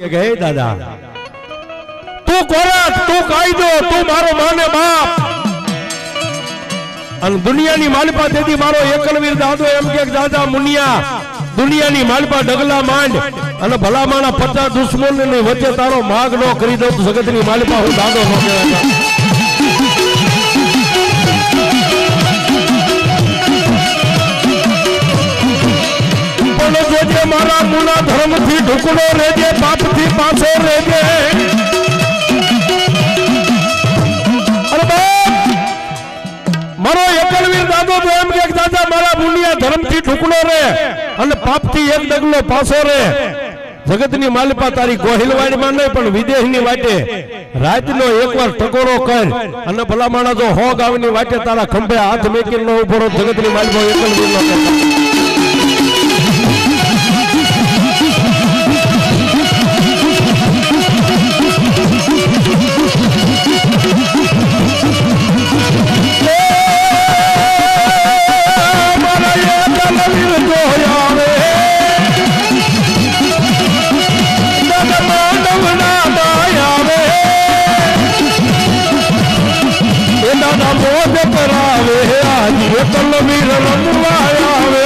હે દાદા? તું કોરાટ તું કાયદો, તું મારો માને બાપ. અને દુનિયાની માલપા તેથી મારો એકલવીર દાદો એમ કે દાદા, મુનિયા, દુનિયાની માલપા ડગલા માંડ અને ભલામાના પચાસ દુશ્મનની વચ્ચે તારો માગ નો કરી દઉં જગતની માલપા હું દાદો નો મારા મુના ધર્મથી ઢુકડો રેજે પાપથી પાછો રેજે. મારો એકલવીર દાદો તો એમ કે દાદા, મારા મુનિયા ધર્મથી ઢુકડો રે અને પાપથી એક ડગલો પાછો રે. જગતની માલિપા તારી ગોહિલવાડીમાં નહીં, પણ વિદેશની વાટે. રાતનો એકવાર ટકોરો કર અને ભલા માણસો હો હો ગામની વાટે તારા ખંભે હાથ મેકીને નો ઊભો જગત જગતની માલિપા એકલવીર નો આજ વીર રમવા આવે.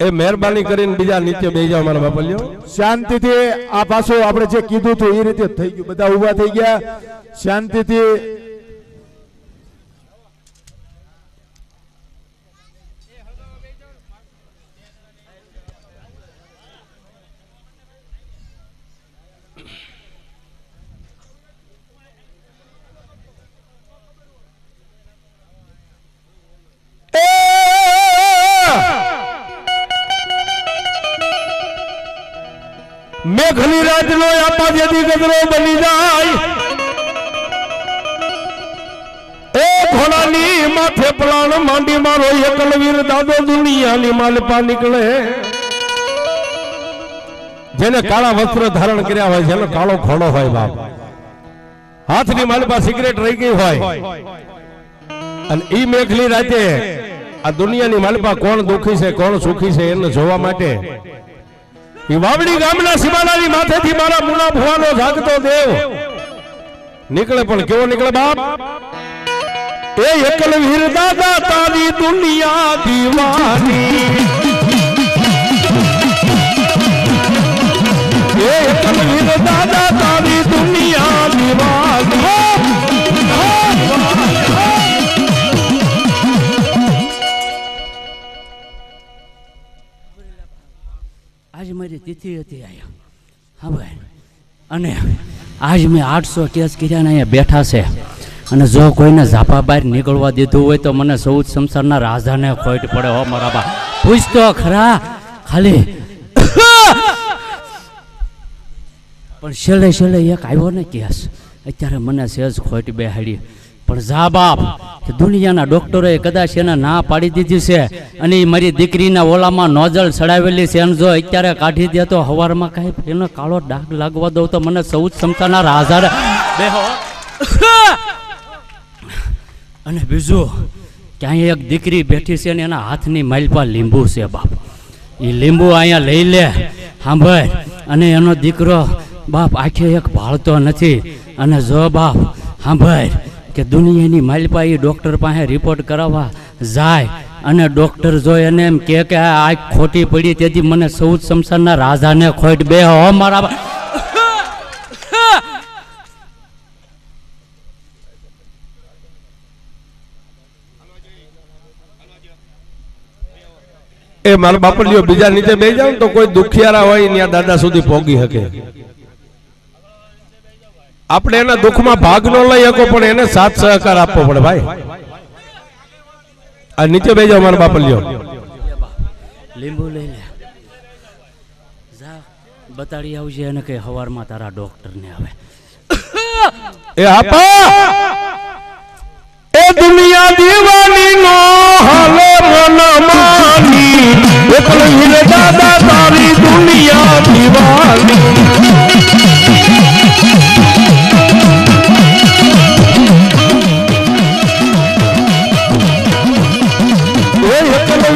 એ મહેરબાની કરીને બીજા નીચે બે જાવ મારા બાપલ્યો શાંતિથી આ પાછું આપણે જે કીધું હતું એ રીતે થઈ ગયું. બધા ઊભા થઈ ગયા. શાંતિથી મેઘની રાજનો આપા જેથી ગજરો બની જાય. માથે પલાણ માંડી મારો એકલવીર દાદો દુનિયાની માલપા નીકળે. જેને કાળા વસ્ત્ર ધારણ કર્યા હોય, જેનો કાળો ઘોડો હોય બાપ. હાથની માલપા સિગરેટ રહી ગઈ હોય. અને ઈ મેઘલી રાતે આ દુનિયાની માલપા કોણ દુખી છે, કોણ સુખી છે, એને જોવા માટે વાવડી ગામના સીમાડાની માથેથી મારા મુના ભુવાનો જાગતો દેવ. નીકળે પણ કેવો નીકળે બાપ? એ એકલ વીર દાદા તારી દુનિયા દીવાની. એ એકલ વીર દાદા તારી દુનિયા દીવાની. તિથિ હતી અહીંયા હા ભાઈ અને આજ મેં આઠસો કેસ કર્યા અહીંયા બેઠા છે અને જો કોઈને ઝાપા બહાર નીકળવા દીધું હોય તો મને સૌદ સંસારના રાજાને ખોટ પડે હો મારા બા પૂછતો ખરા ખાલી પણ છેલ્લે છેલ્લે એક આવ્યો ને કેસ અત્યારે મને સેજ ખોટ બેહાડી પણ જા બાપ કે દુનિયાના ડોક્ટરોએ કદાચ એને ના પાડી દીધી છે અને મારી દીકરીના ઓલામાં નોઝલ ચડાવેલી છે અને જો અત્યારે કાઢી દે તો હવારમાં કાંઈ એનો કાળો ડાઘ લાગવા દઉં તો મને સૌ ક્ષમતાના રાજા બેહો. અને બીજું, ક્યાંય એક દીકરી બેઠી છે ને એના હાથની માલપા લીંબુ છે બાપ. એ લીંબુ અહીંયા લઈ લે સાંભળ અને એનો દીકરો, બાપ, આખે એક ભાળતો નથી. અને જો બાપ સાંભળ કે દુનિયાની માલપા એ ડૉક્ટર પાસે રિપોર્ટ કરાવવા જાય અને ડૉક્ટર જોઈ એને એમ કે કે આ ખોટી પડી, તેથી મને સૌદ સંસારના રાજાને ખોટ બે હો મારા એ મારા બાપલીઓ બીજા નીચે બે જાવ તો કોઈ દુખિયારા હોય ત્યાં દાદા સુધી ભોગી શકે. આપણે એના દુઃખમાં ભાગ ન લઈ શકો પણ એને સાથ સહકાર આપવો પડે ભાઈ. આ નીચે બે જાઓ મારા લ્યો. લીંબુ લઈ લે. જા બતાડી આવજે અને કે હવારમાં તારા ડૉક્ટરને આવે. એ આપા! એ દુનિયા દીવાની નો હાલે મન માની એકલ હીરે દાદા તારી દુનિયા દીવાની.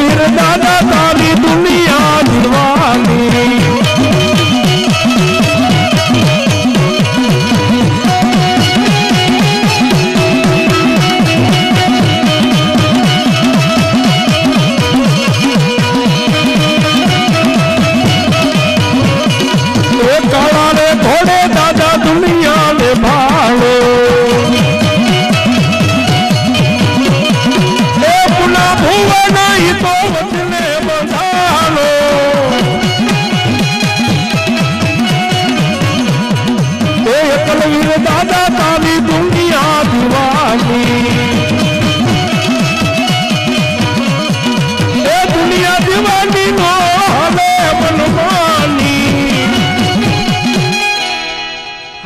એકલવીર દાદા તારી દુનિયા દીવાની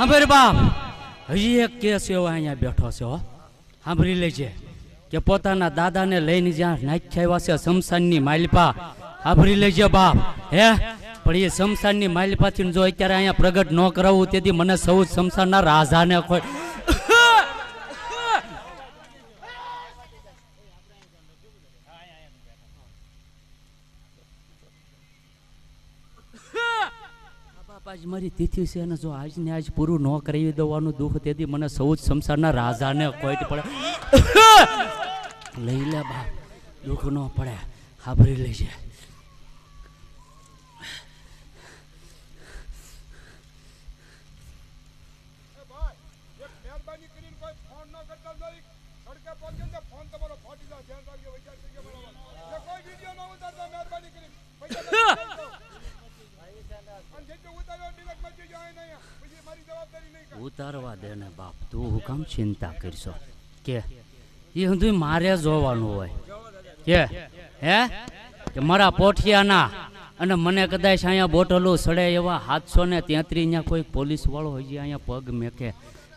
સાંભળ બાપ. હજી એક કેસ એવો અહીંયા બેઠો છે, હો. સાંભળી લેજે. કે પોતાના દાદાને લઈને જ્યાં નાખ્યા છે શમશાનની માલિપા. સાંભળી લેજે બાપ, હે? પણ એ શમશાનની માલિપાથી જો અત્યારે અહીંયા પ્રગટ ન કરાવવું તેથી મને સૌ શમશાનના રાજાને કોઈ બાપ આજ મારી તિથિ છે અને જો આજને આજ પૂરું ન કરાવી દેવાનું દુઃખ, તેથી મને સૌ જ સંસારના રાજાને કોઈ પડે. લઈ લે બાપ, દુઃખ ન પડે હાભરી લેજે. ફોન ઉતારવા દે ને બાપ તું હું કામ ચિંતા કરશો? કે એ બધું મારે જોવાનું હોય. કે હે? કે મારા પોઠિયાના અને મને કદાચ અહીંયા બોટલો સડે એવા સાતસો ને તેત્રીસ અહીંયા કોઈ પોલીસ વાળો હોય અહીંયા પગ મેકે.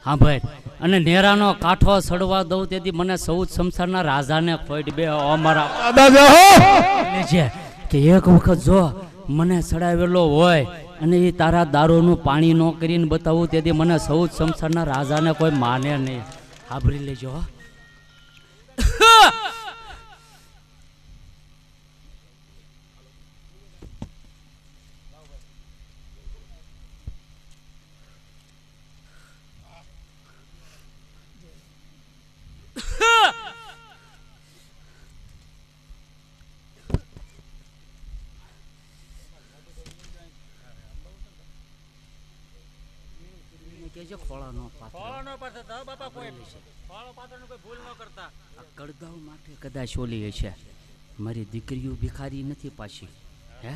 હા ભાઈ અને નેરાનો કાંઠો સડવા દઉં તેથી મને સૌદ સંસારના રાજાને ખોટ બે અમારા કે એક વખત જો મને સડાવેલો હોય અને એ તારા દારૂનું પાણી ન કરીને બતાવું, તેથી મને સૌ સંસારના રાજાને કોઈ માને નહીં આભરી લેજો હો. એને પાત્ર. ખોળાનો પાત્ર. આ કડગાવ માટે કદાચ ઓલી છે. મારી દીકરીઓ ભિખારી નથી પાછી. હે?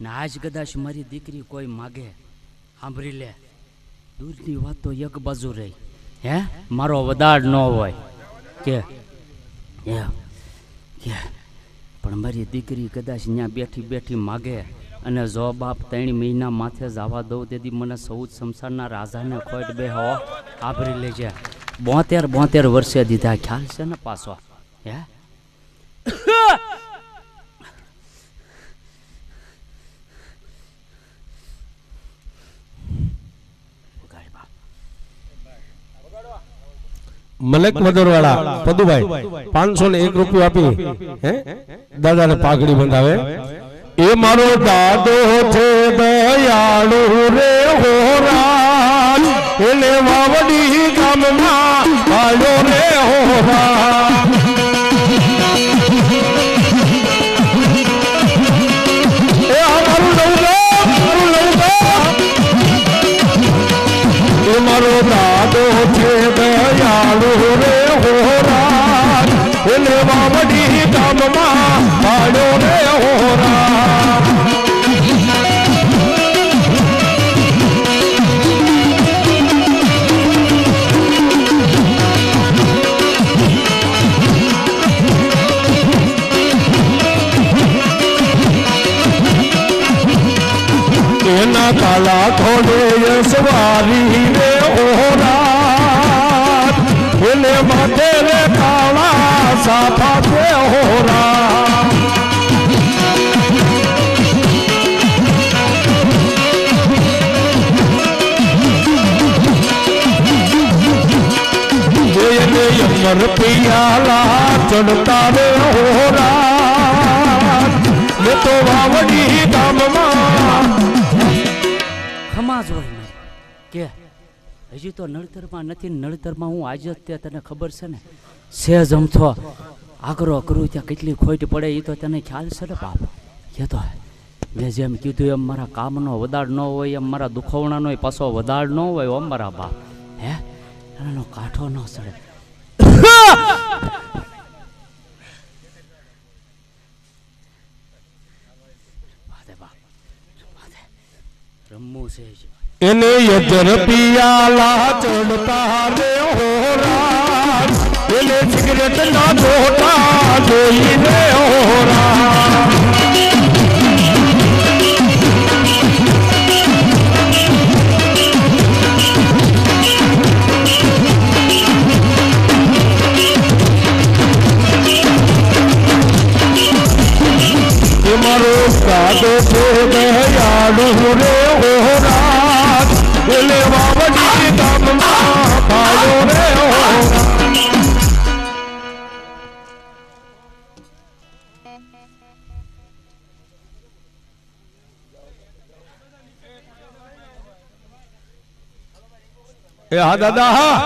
ને આજ કદાચ મારી દીકરી કોઈ માગે. સાંભળી લે. દૂરની વાત તો એક બાજુ રહી. હે? મારો વદાડ ન હોય. કે? હે? કે? પણ મારી દીકરી કદાચ ત્યાં બેઠી બેઠી માગે. અને જો બાપ ત્રણ મહિના માથે જવા દઉં, તેથી મને સૌદ સંસારના રાજાને ખોટ બે હો, આભરી લેજે. બોતેર બોતેર વર્ષે દીધા, ખ્યાલ છે ને પાછો? હે. મલેક મદરવાળા, પદુભાઈ, પાંચસો ને એક રૂપિયો આપી. હે? દાદાને પાઘડી બંધાવે. એ મારો દાદો છે દયાળુ રે હોરા એને વાવડી ગામમાં આવ્યો રે હોરા એ આ મારું નવગામ, મારું નવગામ. એ મારો દાદો છે દયાળુ રે હોરા એને વાવડી ગામમાં એના કાલા થોડે સવારી રે ઓરા એને માથે રે કાળા સાફા છે હોરા એને યમર પિયાલા ચડતા રે હોરા વાવડી ગામમાં ખમા જ હોય નહીં કે હજી તો નળતરમાં નથી, નળતરમાં હું આજે જ તે તને ખબર છે ને સહેજ અમથો આગ્રહ કરું ત્યાં કેટલી ખોટ પડે એ તો તને ખ્યાલ છે ને બાપ? કે તો મેં જેમ કીધું એમ મારા કામનો વધાર ન હોય, એમ મારા દુખવણાનો પાછો વધાર ન હોય એમ મારા બાપ. હે? એનો કાંઠો ન સડે વાદે બાપ વાદે રમવું છે જ એને યજર પિયાલા ચડતા રે હોરા એને સિગરેટ ના જોટા જોઈ રે હોરા મારો એ હા, દાદા, હા.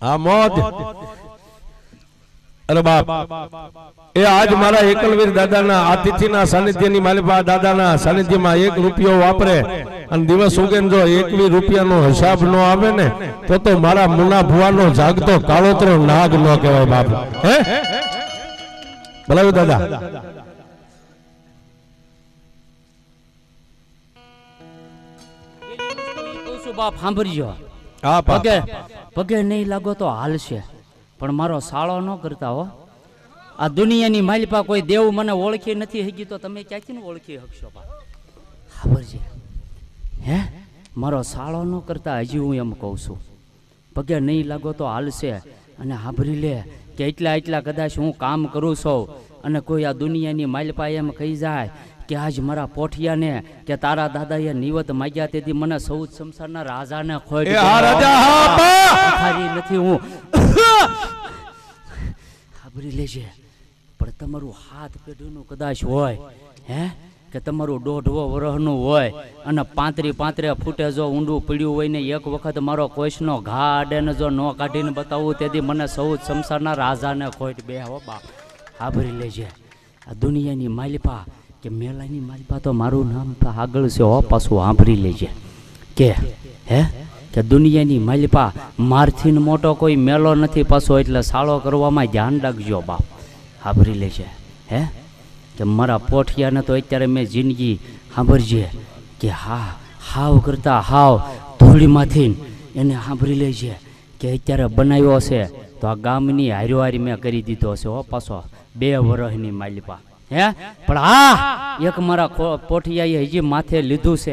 હા, મોત. અરે બાપ. એ આજ મારા એકલવીર દાદાના આતિથ્યના સાનિધ્યની માલિકા દાદાના સાનિધ્યમાં એક રૂપિયો વાપરે અને દિવસ ઉગે જો એકવી રૂપિયાનો હિસાબ ન આવે ને, તો તો મારા મુના ભુવાનો જાગતો કાળોતરો નાગ ન કહેવાય બાપ. હે? બોલાવ્યું દાદા. કહું બાપ સાંભળજો. હા પગે પગે નહીં લાગો તો હાલશે પણ મારો સાળો ન કરતા હો. આ દુનિયાની માલિપા કોઈ દેવ મને ઓળખી નથી હગી તો તમે ક્યાંથી ને ઓળખી શકશો બા સાંભળજે. હે? મારો સાળો ન કરતા હજી હું એમ કહું છું. પગે નહીં લાગો તો હાલશે અને સાંભળી લે કે એટલા એટલા કદાચ હું કામ કરું છું અને કોઈ આ દુનિયાની માલિપા એમ કહી જાય કે આજ મારા પોઠિયાને કે તારા દાદાએ નિવત માગ્યા તેથી મને સૌદ સંસારના રાજાને ભિખારી નથી હું. સાંભળી લેજે. પણ તમારું હાથ પેઢીનું કદાચ હોય હે? કે તમારું દોઢવો વરહનું હોય અને પાંતરી પાંતરે ફૂટે જો ઊંડું પડ્યું હોય ને એક વખત મારો કોઈશનો ઘા આડે જો ન કાઢીને બતાવું તેથી મને સૌ સંસારના રાજાને ખોટ બે હો બાપ. આભરી લેજે. આ દુનિયાની માલિપા કે મેલાની માલિપા તો મારું નામ તો આગળ છે, હો, પાછું સાંભળી લેજે. કે, હે? કે દુનિયાની માલિપા મારથી મોટો કોઈ મેલો નથી પાછો, એટલે સાળો કરવામાં ધ્યાન રાખજો, બાપ. સાંભળી લેજે, હે? કે મારા પોઠિયાને તો અત્યારે મેં જિંદગી સાંભળજે કે હા, હાવ કરતા હાવ ધૂળીમાંથી એને સાંભળી લેજે. કે અત્યારે બનાવ્યો છે, તો આ ગામની હારીવારી મેં કરી દીધો છે, હો, પાછો. બે વરહની માલિપા. હે? પણ આ એક મારા પોઠિયાએ હજી માથે લીધું છે.